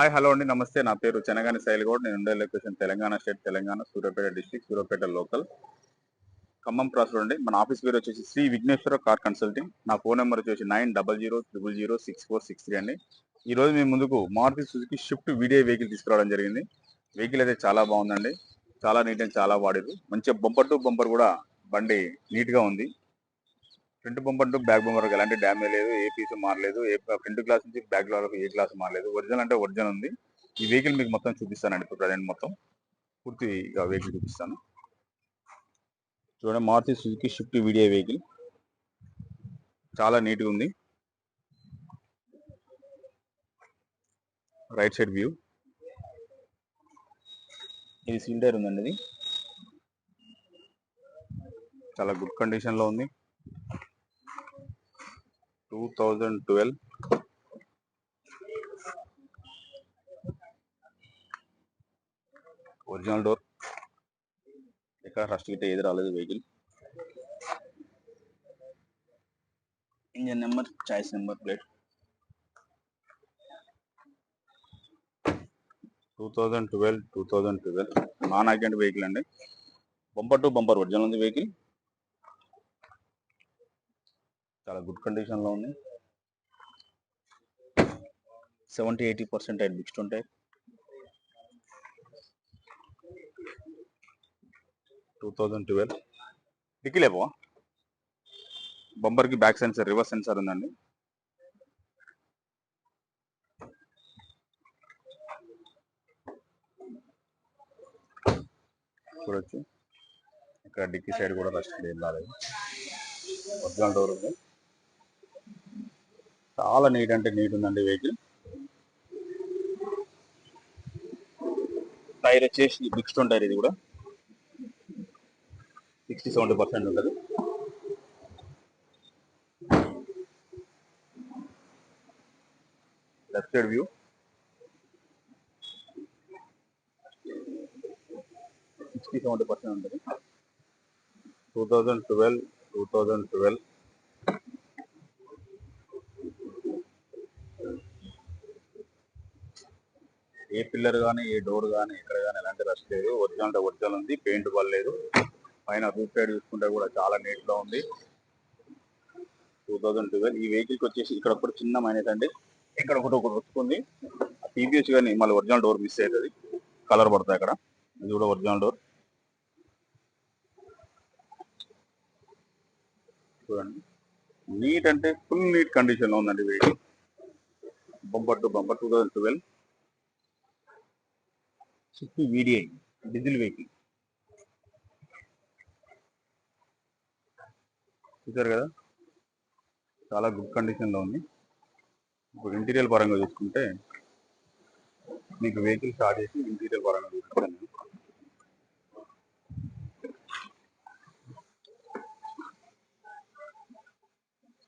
Hi hello అండి. నమస్తే. నా పేరు చెనగాని శైలిగౌడ్. నేను ఉండే location Telangana state Telangana Suryapet district Suryapet local Khammam cross అండి. మన ఆఫీస్ పేరు వచ్చేసి శ్రీ విఘ్నేశ్వర కార్ కన్సల్టింగ్ నా ఫోన్ నెంబర్ వచ్చేసి nine double zero triple zero six four six three అండి. ఈ రోజు మేము ముందుకు Maruti Suzuki Swift VDI vehicle తీసుకురావడం జరిగింది. వెహికల్ అయితే చాలా బాగుందండి. చాలా నీట్ అండ్ చాలా వాడారు. మంచిగా బంపర్ టు బంపర్ కూడా బండి నీట్గా ఉంది. Front bumper to back bumper ఎలాంటి డ్యామేజ్ లేదు ఏ పీస్ మారలేదు ఏ ఫ్రంట్ గ్లాస్ నుంచి బ్యాక్ గ్లాస్ ఏ గ్లాస్ మారలేదు. ఒరిజినల్ అంటే ఒరిజినల్ ఉంది. ఈ వెహికల్ మీకు మొత్తం చూపిస్తానండి. ఇప్పుడు ప్రజెంట్ మొత్తం. పూర్తిగా వెహికల్ చూపిస్తాను. చూడండి Maruti Suzuki Swift VDI vehicle చాలా నీట్గా ఉంది. రైట్ సైడ్ వ్యూ ఇది సీల్ టైర్ ఉందండి ఇది. చాలా గుడ్ కండిషన్లో ఉంది. Two thousand twelve original door ఇక్కడ ఫస్ట్ గిట్ట ఏది రాలేదు vehicle engine number choice number plate two thousand twelve two thousand twelve non accident vehicle అండి. బంపర్ టు బంపర్ ఒరిజినల్ ఉంది వెహికల్ చాలా గుడ్ కండిషన్లో ఉంది సెవెంటీ ఎయిటీ పర్సెంట్ అయితే మిక్స్డ్ ఉంటాయి. టూ థౌజండ్ ట్వెల్వ్ డిక్కీ లేవా బ్యాక్ సెన్సర్ రివర్స్ సెన్సర్ ఉందండి. చూడొచ్చు. ఇక్కడ డిక్కీ సైడ్ కూడా రస్ట్ ఏం రాలేదు. ఒరిజినల్ డోర్ ఉంది. చాలా నీట్ అంటే నీట్ ఉందండి వెహికల్ టైర్ వచ్చేసి బిగ్ స్టోన్ టైర్ ఇది కూడా. సిక్స్టీ సెవెంటీ పర్సెంట్ ఉంటుంది. Left side view sixty seventy percent ఉంటుంది. Two thousand twelve two thousand twelve A pillar కానీ ఏ డోర్ కానీ ఎక్కడ కానీ ఎలాంటి రష్ లేదు. ఒరిజినల్ అంటే ఒరిజినల్ ఉంది. పెయింట్ పడలేదు పైన రూఫ్ సైడ్ చూసుకుంటే కూడా చాలా నీట్గా ఉంది. టూ థౌజండ్ ట్వెల్వ్ ఈ వెహికల్కి వచ్చేసి ఇక్కడ ఒకటి చిన్న మైనస్ అండి. ఇక్కడ ఒకటి ఒకటి వస్తుంది. టీవీఎస్ కానీ మళ్ళీ ఒరిజినల్ డోర్ మిస్ అవుతుంది. కలర్ పడుతుంది అక్కడ. ఇది కూడా ఒరిజినల్ డోర్. చూడండి. నీట్ అంటే ఫుల్ నీట్ కండిషన్లో ఉందండి vehicle bumper to bumper two thousand twelve Swift VDI diesel vehicle చూసారు కదా? చాలా గుడ్ కండిషన్లో ఉంది. ఇప్పుడు ఇంటీరియర్ పరంగా చూసుకుంటే మీకు వెహికల్ స్టార్ట్ చేసి ఇంటీరియర్ పరంగా చూసుకుంటాను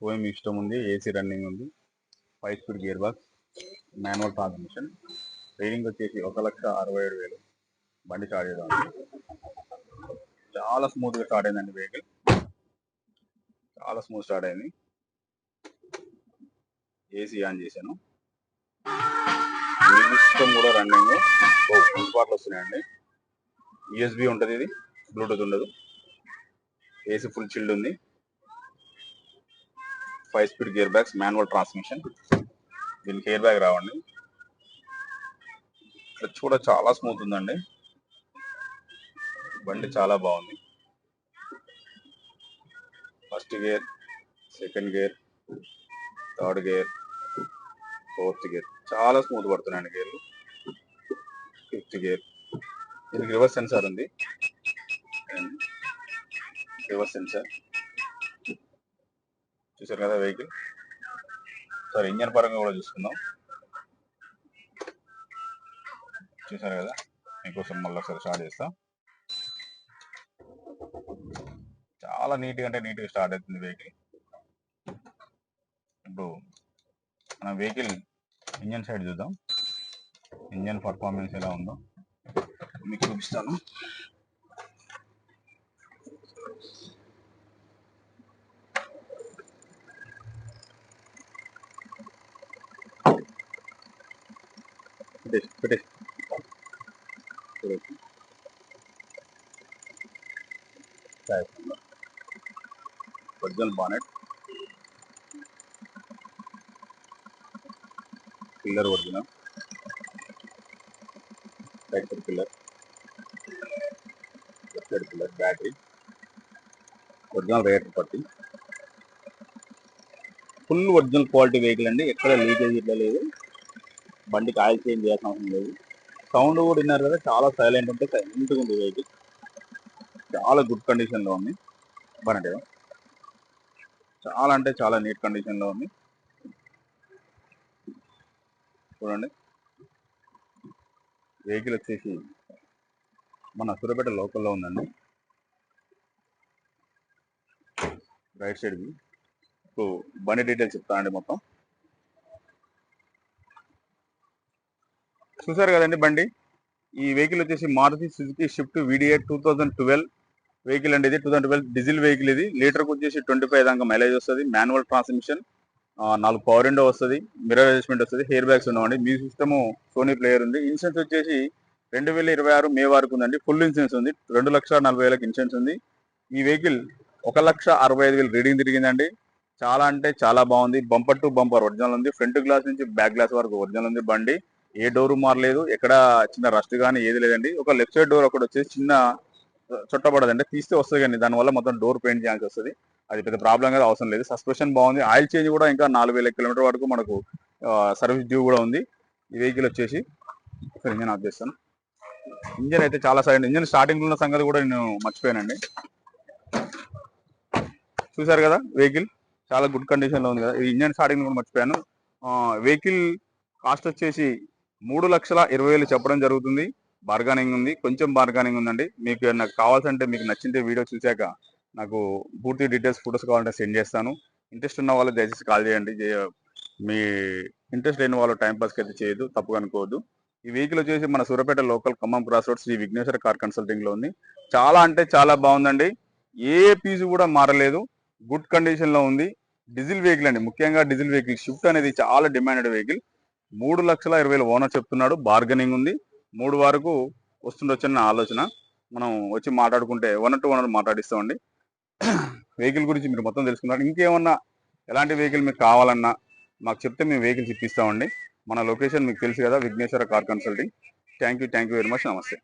ఓఎం ఇష్టం ఉంది ఏసీ రన్నింగ్ ఉంది five speed gear box manual transmission reading వచ్చేసి ఒక లక్ష అరవై ఏడు వేలు. బండి స్టార్ట్ చేద్దాం చాలా స్మూత్గా స్టార్ట్ అయిందండి వెహికల్. చాలా స్మూత్ స్టార్ట్ అయింది. ఏసీ ఆన్ చేశాను. సిస్టమ్ కూడా రన్నింగ్. ఫుల్ స్పాట్లు వస్తున్నాయండి. యూఎస్బి ఉంటుంది ఇది. బ్లూటూత్ ఉండదు. ఏసీ ఫుల్ చిల్డ్ ఉంది. Five speed gear box manual transmission దీనికి హెయిర్ బ్యాగ్ రావండి. క్లచ్ కూడా చాలా స్మూత్ ఉందండి. బండి చాలా బాగుంది. First gear second gear third gear fourth gear చాలా స్మూత్ పడుతున్నాయండి గేర్లు ఫిఫ్త్ గేర్ దీనికి రివర్స్ సెన్సార్ ఉంది. రివర్స్ సెన్సార్ చూసారు కదా వెహికల్ సార్ ఇంజన్ పరంగా కూడా చూసుకుందాం. చూసారు కదా? మీకోసం మళ్ళీ ఒకసారి స్టార్ట్ చేస్తా. చాలా నీట్గా అంటే నీట్గా స్టార్ట్ అవుతుంది వెహికల్ ఇప్పుడు మన వెహికల్ ఇంజన్ సైడ్ చూద్దాం. ఇంజన్ పర్ఫార్మెన్స్ ఎలా ఉందో మీకు చూపిస్తాను. పెట్టేసి పెట్టేసి original bonnet. Pillar original. Right side pillar. Left side pillar battery. Original rate పట్టి. ఫుల్ ఒరిజినల్ క్వాలిటీ వెహికల్ అండి. ఎక్కడ లీకేజ్ ఇట్లా లేదు. బండికి ఆయిల్ చేంజ్ చేయాల్సిన అవసరం లేదు. సౌండ్ కూడా విన్నారు కదా చాలా సైలెంట్ ఉంటే సైలెంట్గా ఉంది వెహికల్. చాలా గుడ్ కండిషన్లో ఉంది. బాగుంటే చాలా అంటే చాలా నీట్ కండిషన్లో ఉంది. చూడండి. వెహికల్ వచ్చేసి మన సూర్యపేట లోకల్లో ఉందండి. రైట్ సైడ్కి ఇప్పుడు బండి డీటెయిల్స్ చెప్తానండి మొత్తం. చూసారు కదండి బండి? ఈ వెహికల్ వచ్చేసి Maruti Suzuki Swift VDI two thousand twelve vehicle అండి ఇది. Two thousand twelve diesel vehicle ఇది. లీటర్కి వచ్చేసి ట్వంటీ ఫైవ్ దాకా మైలేజ్ వస్తుంది. మాన్యువల్ ట్రాన్స్మిషన్ నాలుగు పవర్ విండో వస్తుంది. మిర్రర్ అడ్జస్ట్మెంట్ వస్తుంది. హెయిర్ బ్యాగ్స్ ఉన్నామండి మీ సిస్టమ్ సోనీ ప్లేయర్ ఉంది. ఇన్సూరెన్స్ వచ్చేసి రెండు వేల ఇరవై ఆరు మే వరకు ఉందండి. ఫుల్ ఇన్సూరెన్స్ ఉంది. రెండు లక్షల నలభై వేలకు ఇన్సూరెన్స్ ఉంది. ఈ వెహికల్ ఒక లక్ష అరవై ఐదు వేలు రీడింగ్ తిరిగిందండి. చాలా అంటే చాలా బాగుంది. బంపర్ టు బంపర్ ఒరిజినల్ ఉంది. ఫ్రంట్ గ్లాస్ నుంచి బ్యాక్ గ్లాస్ వరకు ఒరిజినల్ ఉంది బండి. ఏ డోరు మారలేదు ఎక్కడ చిన్న రస్ట్ కానీ ఏది లేదండి. ఒక లెఫ్ట్ సైడ్ డోర్ ఒకటి వచ్చేసి చిన్న చుట్టబడదండి. తీస్తే వస్తుంది కానీ దానివల్ల మొత్తం డోర్ పెయింట్ చేయాల్సి వస్తుంది. అది పెద్ద ప్రాబ్లం కదా అవసరం లేదు. సస్పెన్షన్ బాగుంది. ఆయిల్ చేంజ్ కూడా ఇంకా నాలుగు వేల కిలోమీటర్ వరకు మనకు సర్వీస్ డ్యూ కూడా ఉంది. ఈ వెహికల్ వచ్చేసి ఇంజన్ ఆఫ్ చేస్తాను. ఇంజన్ అయితే చాలా సైడ్ ఇంజన్ స్టార్టింగ్ ఉన్న సంగతి కూడా నేను మర్చిపోయానండి. చూసారు కదా వెహికల్? చాలా గుడ్ కండిషన్లో ఉంది కదా. ఈ ఇంజన్ స్టార్టింగ్ కూడా మర్చిపోయాను. వెహికల్ కాస్ట్ వచ్చేసి మూడు లక్షల ఇరవై వేలు చెప్పడం జరుగుతుంది. బార్గానింగ్ ఉంది. కొంచెం బార్గానింగ్ ఉందండి. మీకు నాకు కావాల్సంటే మీకు నచ్చింటే వీడియో చూశాక నాకు పూర్తి డీటెయిల్స్ ఫొటోస్ కావాలంటే సెండ్ చేస్తాను. ఇంట్రెస్ట్ ఉన్న వాళ్ళు దయచేసి కాల్ చేయండి. మీ ఇంట్రెస్ట్ లేని వాళ్ళు టైంపాస్కి అయితే చేయదు తప్పుగా అనుకోవద్దు. ఈ వెహికల్ వచ్చేసి మన Suryapet local Khammam cross road Sri Vighneshwara car కన్సల్టింగ్లో ఉంది. చాలా అంటే చాలా బాగుందండి. ఏ పీసు కూడా మారలేదు. గుడ్ కండిషన్లో ఉంది. డీజిల్ వెహికల్ అండి. ముఖ్యంగా డీజిల్ వెహికల్. షిఫ్ట్ అనేది చాలా డిమాండెడ్ వెహికల్. మూడు లక్షల ఇరవై వేల ఓనర్ చెప్తున్నాడు. బార్గెనింగ్ ఉంది. మూడు వరకు వస్తుండొచ్చని ఆలోచన. మనం వచ్చి మాట్లాడుకుంటే వన్ టు వన్ మాట్లాడిస్తామండి వెహికల్ గురించి మీరు మొత్తం తెలుసుకున్నారు. ఇంకేమన్నా ఎలాంటి వెహికల్ మీకు కావాలన్నా మాకు చెప్తే మేము వెహికల్స్ ఇప్పిస్తామండి మన లొకేషన్ మీకు తెలుసు కదా Vighneshwara car consulting thank you thank you very much నమస్తే